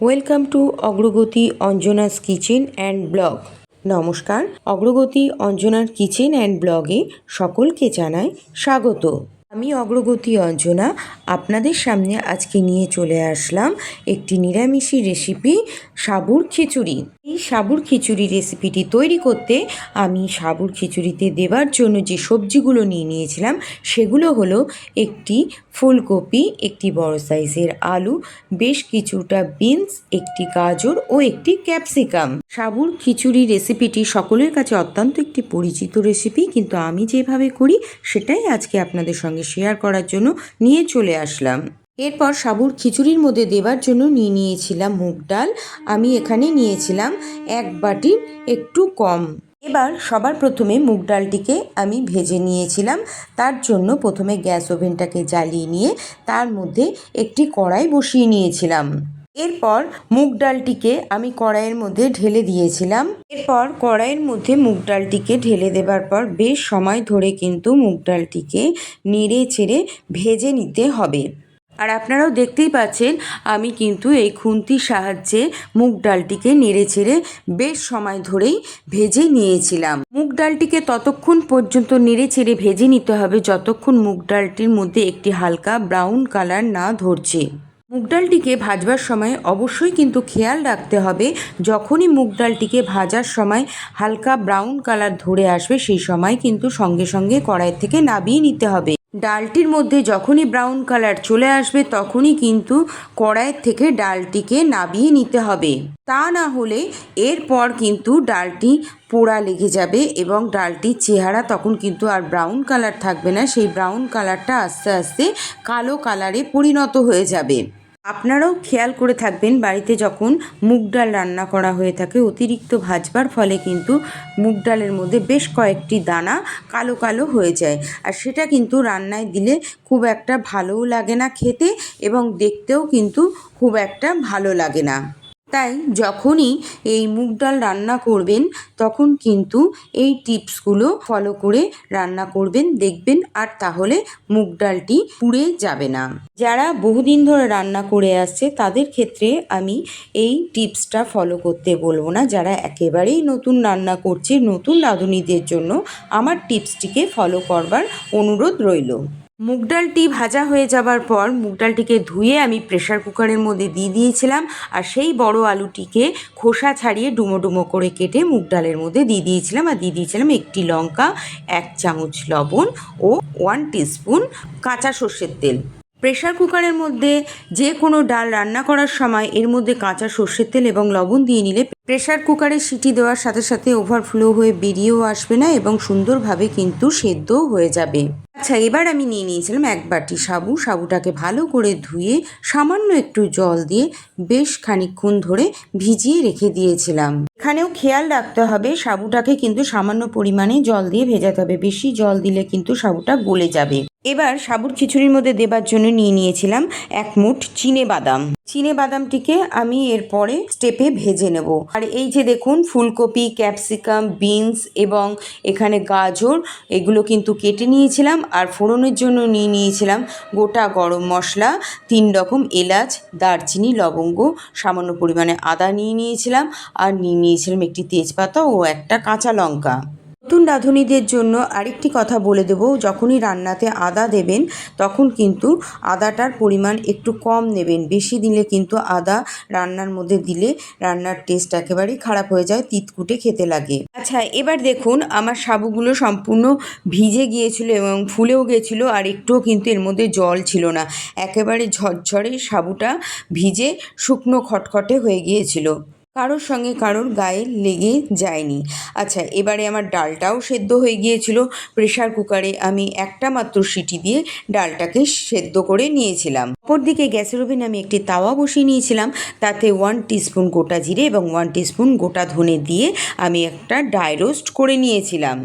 Welcome to অগ্রগতি Anjana's kitchen and blog নমস্কার অগ্রগতি অঞ্জনার কিচেন অ্যান্ড ব্লগে সকলকে জানাই স্বাগত। আমি অগ্রগতি অঞ্জনা আপনাদের সামনে আজকে নিয়ে চলে আসলাম একটি নিরামিষি রেসিপি সাবুর খিচুড়ি। এই সাবুর খিচুড়ি রেসিপিটি তৈরি করতে আমি সাবুর খিচুড়িতে দেবার জন্য যে সবজিগুলো নিয়ে নিয়েছিলাম, সেগুলো হলো একটি ফুলকপি, একটি বড় সাইজের আলু, বেশ কিছুটা বিনস একটি গাজর ও একটি ক্যাপসিকাম সাবুর খিচুড়ি রেসিপিটি সকলের কাছে অত্যন্ত একটি পরিচিত রেসিপি কিন্তু আমি যেভাবে করি, সেটাই আজকে আপনাদের সঙ্গে শেয়ার করার জন্য নিয়ে চলে আসলাম। এরপর সাবুর খিচুড়ির মধ্যে দেবার জন্য নিয়ে নিয়েছিলাম মুগ ডাল। আমি এখানে নিয়েছিলাম এক বাটির একটু কম। এবার সবার প্রথমে মুগ ডালটিকে আমি ভেজে নিয়েছিলাম। তার জন্য প্রথমে গ্যাস ওভেনটাকে জ্বালিয়ে নিয়ে তার মধ্যে একটি কড়াই বসিয়ে নিয়েছিলাম। এরপর মুগ ডালটিকে আমি কড়াইয়ের মধ্যে ঢেলে দিয়েছিলাম। এরপর কড়াইয়ের মধ্যে মুগ ডালটিকে ঢেলে দেবার পর বেশ সময় ধরে কিন্তু মুগ ডালটিকে নেড়ে চেড়ে ভেজে নিতে হবে। আর আপনারাও দেখতেই পাচ্ছেন, আমি কিন্তু এই খুন্তির সাহায্যে মুগ ডালটিকে নেড়ে ছেড়ে বেশ সময় ধরেই ভেজে নিয়েছিলাম। মুগ ডালটিকে ততক্ষণ পর্যন্ত নেড়ে ছেড়ে ভেজে নিতে হবে, যতক্ষণ মুগ ডালটির মধ্যে একটি হালকা ব্রাউন কালার না ধরছে। মুগ ডালটিকে ভাজবার সময় অবশ্যই কিন্তু খেয়াল রাখতে হবে। যখনই মুগ ডালটিকে ভাজার সময় হালকা ব্রাউন কালার ধরে আসবে, সেই সময় কিন্তু সঙ্গে সঙ্গে কড়াই থেকে নাবিয়ে নিতে হবে। ডালটির মধ্যে যখনই ব্রাউন কালার চলে আসবে, তখনই কিন্তু কড়াইয়ের থেকে ডালটিকে নাবিয়ে নিতে হবে। তা না হলে এরপর কিন্তু ডালটি পোড়া লেগে যাবে এবং ডালটির চেহারা তখন কিন্তু আর ব্রাউন কালার থাকবে না। সেই ব্রাউন কালারটা আস্তে আস্তে কালো কালারে পরিণত হয়ে যাবে। আপনারাও খেয়াল করে থাকবেন বাড়িতে যখন মুগ ডাল রান্না করা হয়ে থাকে, অতিরিক্ত ভাজবার ফলে কিন্তু মুগ ডালের মধ্যে বেশ কয়েকটি দানা কালো কালো হয়ে যায়। আর সেটা কিন্তু রান্নায় দিলে খুব একটা ভালোও লাগে না খেতে এবং দেখতেও কিন্তু খুব একটা ভালো লাগে না। তাই যখনই এই মুগ ডাল রান্না করবেন, তখন কিন্তু এই টিপসগুলো ফলো করে রান্না করবেন, দেখবেন আর তাহলে মুগ ডালটি পুড়ে যাবে না। যারা বহুদিন ধরে রান্না করে আসছে, তাদের ক্ষেত্রে আমি এই টিপসটা ফলো করতে বলব না। যারা একেবারেই নতুন রান্না করছে, নতুন রাঁধুনিদের জন্য আমার টিপসটিকে ফলো করবার অনুরোধ রইল। মুগ ডালটি ভাজা হয়ে যাবার পর মুগ ডালটিকে ধুয়ে আমি প্রেশার কুকারের মধ্যে দিয়ে দিয়েছিলাম। আর সেই বড় আলুটিকে খোসা ছাড়িয়ে ডুমো ডুমো করে কেটে মুগ ডালের মধ্যে দিয়ে দিয়েছিলাম। আর দিয়ে দিয়েছিলাম একটি লঙ্কা, এক চামচ লবণ ও ওয়ান টিস্পুন কাঁচা সর্ষের তেল। প্রেশার কুকারের মধ্যে যে কোনো ডাল রান্না করার সময় এর মধ্যে কাঁচা সর্ষের তেল এবং লবণ দিয়ে নিলে প্রেশার কুকারে সিটি দেওয়ার সাথে সাথে ওভারফ্লো হয়ে বেরিয়েও আসবে না এবং সুন্দরভাবে কিন্তু সেদ্ধও হয়ে যাবে। আচ্ছা এবার আমি নিয়ে নিয়েছিলাম এক বাটি সাবু। সাবুটাকে ভালো করে ধুয়ে সামান্য একটু জল দিয়ে বেশ খানিকক্ষণ ধরে ভিজিয়ে রেখে দিয়েছিলাম। এখানেও খেয়াল রাখতে হবে, সাবুটাকে কিন্তু সামান্য পরিমাণে জল দিয়ে ভেজাতে হবে। বেশি জল দিলে কিন্তু সাবুটা গলে যাবে। এবার সাবুর খিচুড়ির মধ্যে দেবার জন্য নিয়ে নিয়েছিলাম এক মুঠ চিনে বাদাম। চিনে বাদামটিকে আমি এরপরে স্টেপে ভেজে নেব। আর এই যে দেখুন, ফুলকপি ক্যাপসিকাম বিনস এবং এখানে গাজর, এগুলো কিন্তু কেটে নিয়েছিলাম আর ফোড়নের জন্য নিয়ে নিয়েছিলাম গোটা গরম মশলা, তিন রকম এলাচ, দারচিনি, লবঙ্গ, সামান্য পরিমাণে আদা নিয়ে নিয়েছিলাম আর নিয়ে নিয়েছিলাম একটি তেজপাতা ও একটা কাঁচা লঙ্কা। নতুন রাঁধুনিদের জন্য আরেকটি কথা বলে দেবো। যখনই রান্নাতে আদা দেবেন, তখন কিন্তু আদাটার পরিমাণ একটু কম নেবেন। বেশি দিলে কিন্তু আদা রান্নার মধ্যে দিলে রান্নার টেস্ট একেবারেই খারাপ হয়ে যায়, তিতকুটে খেতে লাগে। আচ্ছা এবার দেখুন, আমার সাবুগুলো সম্পূর্ণ ভিজে গিয়েছিল এবং ফুলেও গিয়েছিল আর একটুও কিন্তু এর মধ্যে জল ছিল না। একেবারে ঝরঝরে সাবুটা ভিজে শুকনো খটখটে হয়ে গিয়েছিল। কারোর সঙ্গে কারোর গায়ে লেগে যায়নি। আচ্ছা এবারে আমার ডালটাও সেদ্ধ হয়ে গিয়েছিল। প্রেশার কুকারে আমি একটা মাত্র সিটি দিয়ে ডালটাকে সেদ্ধ করে নিয়েছিলাম। অপরদিকে গ্যাসের ওভেনে আমি একটি তাওয়া বসিয়ে নিয়েছিলাম। তাতে ওয়ান টিস্পুন গোটা জিরে এবং ওয়ান টিস্পুন গোটা ধনে দিয়ে আমি একটা ড্রাই রোস্ট করে নিয়েছিলাম।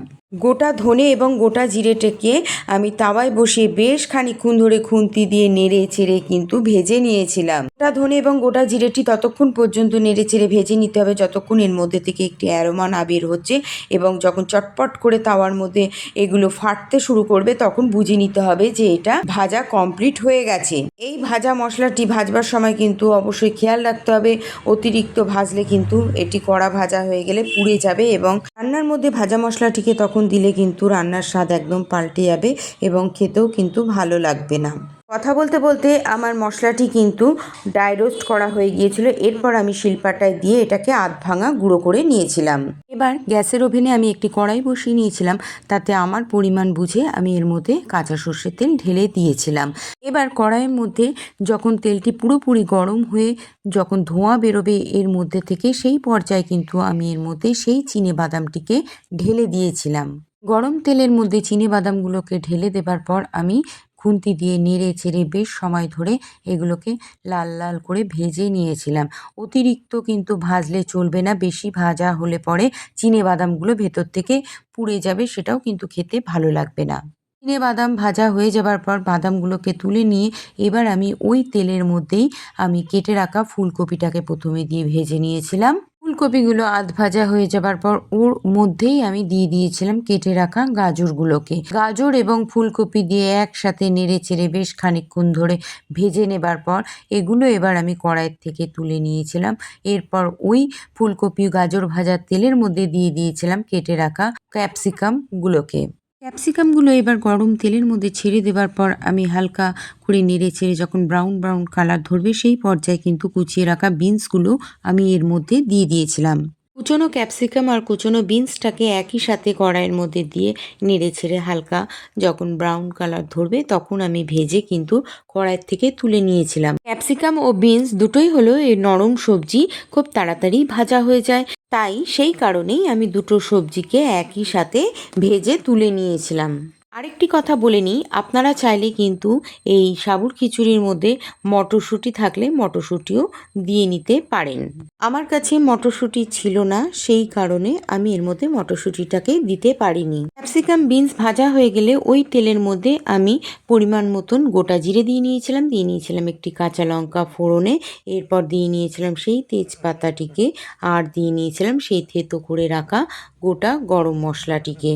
গোটা ধনে এবং গোটা জিরেটাকে আমি তাওয়ায় বসিয়ে বেশ খানিক্ষণ ধরে খুন্তি দিয়ে নেড়ে চেড়ে কিন্তু ভেজে নিয়েছিলাম। গোটা ধনে এবং গোটা জিরেটি ততক্ষণ পর্যন্ত নেড়ে চেড়ে ভেজে নিতে হবে, যতক্ষণ এর মধ্যে থেকে একটি অ্যারোমা না বের হচ্ছে এবং যখন চটপট করে তাওয়ার মধ্যে এগুলো ফাটতে শুরু করবে, তখন বুঝে নিতে হবে যে এটা ভাজা কমপ্লিট হয়ে গেছে। এই ভাজা মশলাটি ভাজবার সময় কিন্তু অবশ্যই খেয়াল রাখতে হবে, অতিরিক্ত ভাজলে কিন্তু এটি কড়া ভাজা হয়ে গেলে পুড়ে যাবে এবং রান্নার মধ্যে ভাজা মশলাটিকে তখন দিলে কিন্তু রান্নার স্বাদ একদম পাল্টে যাবে এবং খেতেও কিন্তু ভালো লাগবে না। কথা বলতে বলতে আমার মশলাটি কিন্তু ড্রাই রোস্ট করা হয়ে গিয়েছিল। এরপর আমি শিলপাটায় দিয়ে এটাকে আধ ভাঙা গুঁড়ো করে নিয়েছিলাম। এবার গ্যাসের ওভেনে আমি একটি কড়াই বসিয়ে নিয়েছিলাম, তাতে আমার পরিমাণ বুঝে আমি এর মধ্যে কাঁচা সর্ষের তেল ঢেলে দিয়েছিলাম। এবার কড়াইয়ের মধ্যে যখন তেলটি পুরোপুরি গরম হয়ে যখন ধোঁয়া বেরোবে এর মধ্যে থেকে সেই পর্যায়ে কিন্তু আমি এর মধ্যে সেই চিনে বাদামটিকে ঢেলে দিয়েছিলাম। গরম তেলের মধ্যে চিনে বাদামগুলোকে ঢেলে দেবার পর আমি খুন্তি দিয়ে নেড়ে চেড়ে বেশ সময় ধরে এগুলোকে লাল লাল করে ভেজে নিয়েছিলাম। অতিরিক্ত কিন্তু ভাজলে চলবে না, বেশি ভাজা হলে পরে চিনে বাদামগুলো ভেতর থেকে পুড়ে যাবে, সেটাও কিন্তু খেতে ভালো লাগবে না। চিনে বাদাম ভাজা হয়ে যাবার পর বাদামগুলোকে তুলে নিয়ে এবার আমি ওই তেলের মধ্যেই আমি কেটে রাখা ফুলকপিটাকে প্রথমে দিয়ে ভেজে নিয়েছিলাম। ফুলকপিগুলো আধ ভাজা হয়ে যাবার পর ওর মধ্যেই আমি দিয়ে দিয়েছিলাম কেটে রাখা গাজরগুলোকে। গাজর এবং ফুলকপি দিয়ে একসাথে নেড়ে চেড়ে বেশ খানিকক্ষণ ধরে ভেজে নেবার পর এগুলো এবার আমি কড়াইয়ের থেকে তুলে নিয়েছিলাম। এরপর ওই ফুলকপি গাজর ভাজার তেলের মধ্যে দিয়ে দিয়েছিলাম কেটে রাখা ক্যাপসিকামগুলোকে। ক্যাপসিকামগুলো এবার গরম তেলের মধ্যে ছেড়ে দেবার পর আমি হালকা করে নেড়ে ছেড়ে যখন ব্রাউন ব্রাউন কালার ধরবে, সেই পর্যায়ে কিন্তু কুচিয়ে রাখা বিনসগুলো আমি এর মধ্যে দিয়ে দিয়েছিলাম। কুচনো ক্যাপসিকাম আর কুচনো বিনসটাকে একই সাথে কড়াইয়ের মধ্যে দিয়ে নেড়ে ছেড়ে হালকা যখন ব্রাউন কালার ধরবে, তখন আমি ভেজে কিন্তু কড়াইয়ের থেকে তুলে নিয়েছিলাম। ক্যাপসিকাম ও বিনস দুটোই হলো এই নরম সবজি, খুব তাড়াতাড়ি ভাজা হয়ে যায়। তাই সেই কারণেই আমি দুটো সবজিকে একই সাথে ভেজে তুলে নিয়েছিলাম। আরেকটি কথা বলে নিই, আপনারা চাইলে কিন্তু এই সাবুর খিচুড়ির মধ্যে মটরশুঁটি থাকলে মটরশুঁটিও দিয়ে নিতে পারেন। আমার কাছে মটরশুঁটি ছিল না, সেই কারণে আমি এর মধ্যে মটরশুঁটিটাকে দিতে পারিনি। ক্যাপসিকাম বিনস ভাজা হয়ে গেলে ওই তেলের মধ্যে আমি পরিমাণ মতন গোটা জিরে দিয়ে নিয়েছিলাম দিয়ে নিয়েছিলাম একটি কাঁচা লঙ্কা ফোড়নে, এরপর দিয়ে নিয়েছিলাম সেই তেজপাতাটিকে আর দিয়ে নিয়েছিলাম সেই থেতো করে রাখা গোটা গরম মশলাটিকে।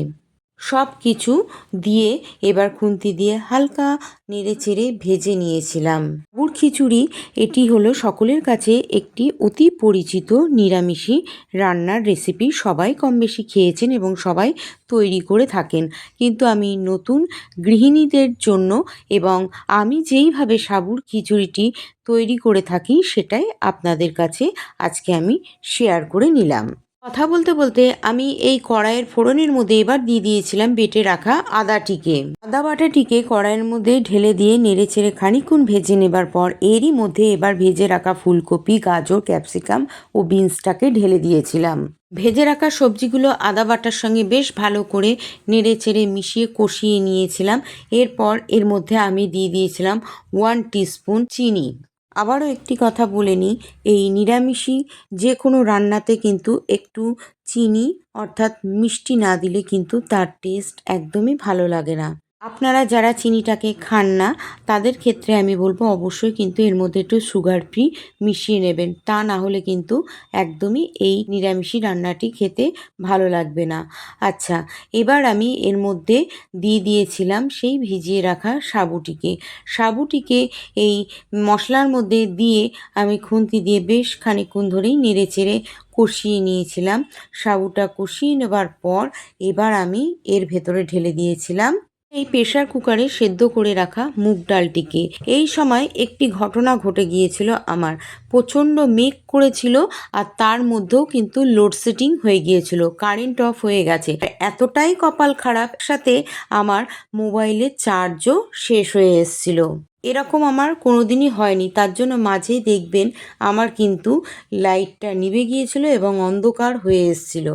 সব কিছু দিয়ে এবার খুন্তি দিয়ে হালকা নেড়ে চেড়ে ভেজে নিয়েছিলাম। গুড় খিচুড়ি, এটি হলো সকলের কাছে একটি অতি পরিচিত নিরামিষি রান্নার রেসিপি সবাই কম বেশি খেয়েছেন এবং সবাই তৈরি করে থাকেন। কিন্তু আমি নতুন গৃহিণীদের জন্য এবং আমি যেইভাবে সাবুর খিচুড়িটি তৈরি করে থাকি, সেটাই আপনাদের কাছে আজকে আমি শেয়ার করে নিলাম। কথা বলতে বলতে আমি এই কড়াইয়ের ফোড়নের মধ্যে এবার দিয়ে দিয়েছিলাম বেটে রাখা আদাটিকে। আদা বাটাটিকে কড়াইয়ের মধ্যে ঢেলে দিয়ে নেড়ে চেড়ে খানিক্ষণ ভেজে নেবার পর এরই মধ্যে এবার ভেজে রাখা ফুলকপি, গাজর, ক্যাপসিকাম ও বিনসটাকে ঢেলে দিয়েছিলাম। ভেজে রাখা সবজিগুলো আদা বাটার সঙ্গে বেশ ভালো করে নেড়ে চেড়ে মিশিয়ে কষিয়ে নিয়েছিলাম। এরপর এর মধ্যে আমি দিয়ে দিয়েছিলাম ওয়ান টিস্পুন চিনি। আবারও একটি কথা বলে নিই, এই নিরামিষি যে কোনো রান্নাতে কিন্তু একটু চিনি অর্থাৎ মিষ্টি না দিলে কিন্তু তার টেস্ট একদমই ভালো লাগে না। আপনারা যারা চিনিটাকে খান না, তাদের ক্ষেত্রে আমি বলব অবশ্যই কিন্তু এর মধ্যে একটু সুগার ফ্রি মিশিয়ে নেবেন। তা না হলে কিন্তু একদমই এই নিরামিষি রান্নাটি খেতে ভালো লাগবে না। আচ্ছা এবার আমি এর মধ্যে দিয়ে দিয়েছিলাম সেই ভিজিয়ে রাখা সাবুটিকে। সাবুটিকে এই মশলার মধ্যে দিয়ে আমি খুন্তি দিয়ে বেশ খানিকক্ষণ ধরেই নেড়ে চেড়ে কষিয়ে নিয়েছিলাম। সাবুটা কষিয়ে নেবার পর এবার আমি এর ভেতরে ঢেলে দিয়েছিলাম। এই প্রেশার কুকারে সেদ্ধ করে রাখা মুগ ডালটিকে। এই সময় একটি ঘটনা ঘটে গিয়েছিল আমার। প্রচণ্ড মেঘ করেছিল আর তার মধ্যেও কিন্তু লোডশেডিং হয়ে গিয়েছিল কারেন্ট অফ হয়ে গেছে। এতটাই কপাল খারাপ সাথে আমার মোবাইলের চার্জও শেষ হয়ে এসেছিল। এরকম আমার কোনোদিনই হয়নি। তার জন্য মাঝেই দেখবেন আমার কিন্তু লাইটটা নিভে গিয়েছিল এবং অন্ধকার হয়ে এসেছিল।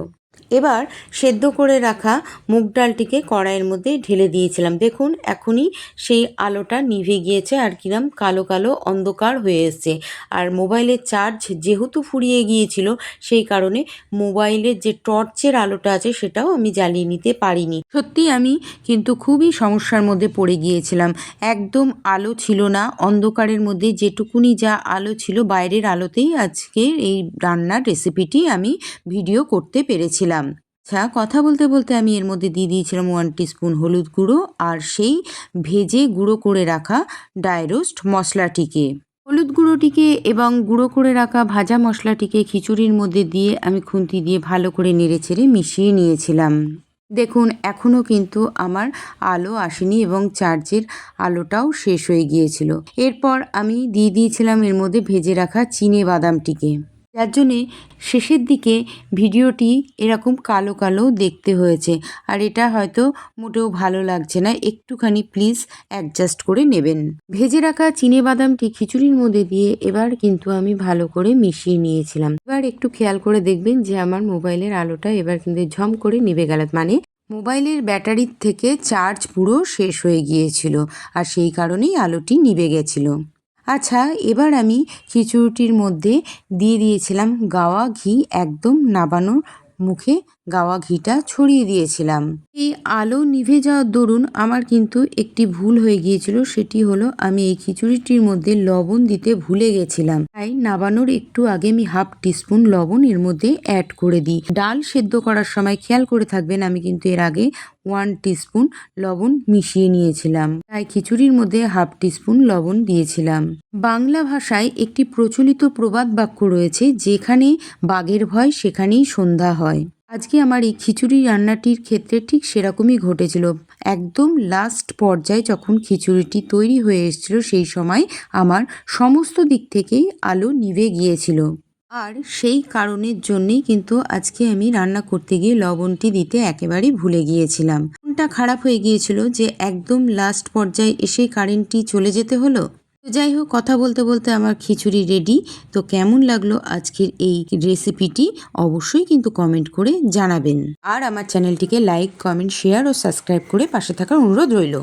এবার সেদ্ধ করে রাখা মুগ ডালটিকে কড়াইয়ের মধ্যে ঢেলে দিয়েছিলাম। দেখুন, এখনই সেই আলোটা নিভে গিয়েছে আর কিরম কালো কালো অন্ধকার হয়ে এসছে। আর মোবাইলের চার্জ যেহেতু ফুরিয়ে গিয়েছিল, সেই কারণে মোবাইলের যে টর্চের আলোটা আছে, সেটাও আমি জ্বালিয়ে নিতে পারিনি। সত্যি আমি কিন্তু খুবই সমস্যার মধ্যে পড়ে গিয়েছিলাম। একদম আলো ছিল না, অন্ধকারের মধ্যে যেটুকুনি যা আলো ছিল, বাইরের আলোতেই আজকের এই রান্নার রেসিপিটি আমি ভিডিও করতে পেরেছিলাম আচ্ছা কথা বলতে বলতে আমি এর মধ্যে দিয়ে দিয়েছিলাম ওয়ান স্পুন হলুদ গুঁড়ো আর সেই ভেজে গুঁড়ো করে রাখা ডায়রোস্ট মশলাটিকে। হলুদ গুঁড়োটিকে এবং গুঁড়ো করে রাখা ভাজা মশলাটিকে খিচুড়ির মধ্যে দিয়ে আমি খুন্তি দিয়ে ভালো করে নেড়ে নেড়েচেড়ে মিশিয়ে নিয়েছিলাম। দেখুন এখনও কিন্তু আমার আলো আসেনি এবং চার্জের আলোটাও শেষ হয়ে গিয়েছিল। এরপর আমি দিয়ে দিয়েছিলাম এর মধ্যে ভেজে রাখা চিনে বাদামটিকে। যার জন্যে শেষের দিকে ভিডিওটি এরকম কালো কালো দেখতে হয়েছে। আর এটা হয়তো মোটেও ভালো লাগছে না। একটুখানি প্লিজ অ্যাডজাস্ট করে নেবেন। ভেজে রাখা চিনে বাদামটি খিচুড়ির মধ্যে দিয়ে এবার কিন্তু আমি ভালো করে মিশিয়ে নিয়েছিলাম। এবার একটু খেয়াল করে দেখবেন যে আমার মোবাইলের আলোটা এবার কিন্তু ঝম করে নিভে গেল মানে মোবাইলের ব্যাটারির থেকে চার্জ পুরো শেষ হয়ে গিয়েছিল। আর সেই কারণেই আলোটি নিভে গেছিল। আচ্ছা এবার আমি খিচুড়িটির মধ্যে দিয়ে দিয়েছিলাম গাওয়া ঘি একদম নাবানোর মুখে। গাওয়া ঘিটা ছড়িয়ে দিয়েছিলাম। এই আলো নিভে যাওয়ার দরুন আমার কিন্তু একটি ভুল হয়ে গিয়েছিল, সেটি হলো আমি এই খিচুড়িটির মধ্যে লবণ দিতে ভুলে গেছিলাম। তাই নাবানোর একটু আগে আমি হাফ টিস্পুন লবণ এর মধ্যে অ্যাড করে দিই। ডাল সেদ্ধ করার সময় খেয়াল করে থাকবেন, আমি কিন্তু এর আগে ওয়ান টিস্পুন লবণ মিশিয়ে নিয়েছিলাম। তাই খিচুড়ির মধ্যে হাফ টিস্পুন লবণ দিয়েছিলাম। বাংলা ভাষায় একটি প্রচলিত প্রবাদ বাক্য রয়েছে, যেখানে বাঘের ভয় সেখানেই সন্ধ্যা হয়। আজকে আমার এই খিচুড়ি রান্নাটির ক্ষেত্রে ঠিক সেরকমই ঘটেছিল। একদম লাস্ট পর্যায়ে যখন খিচুড়িটি তৈরি হয়ে এসেছিল সেই সময় আমার সমস্ত দিক থেকেই আলো নিভে গিয়েছিল। আর সেই কারণের জন্যেই কিন্তু আজকে আমি রান্না করতে গিয়ে লবণটি দিতে একেবারেই ভুলে গিয়েছিলাম। মনটা খারাপ হয়ে গিয়েছিল যে একদম লাস্ট পর্যায়ে এসে কারেন্টটি চলে যেতে হলো। যাই হোক, কথা বলতে বলতে আমার খিচুড়ি রেডি তো কেমন লাগল আজকের এই রেসিপিটি অবশ্যই কিন্তু কমেন্ট করে জানাবেন। আর আমার চ্যানেলটিকে লাইক কমেন্ট শেয়ার ও সাবস্ক্রাইব করে পাশে থাকার অনুরোধ রইল।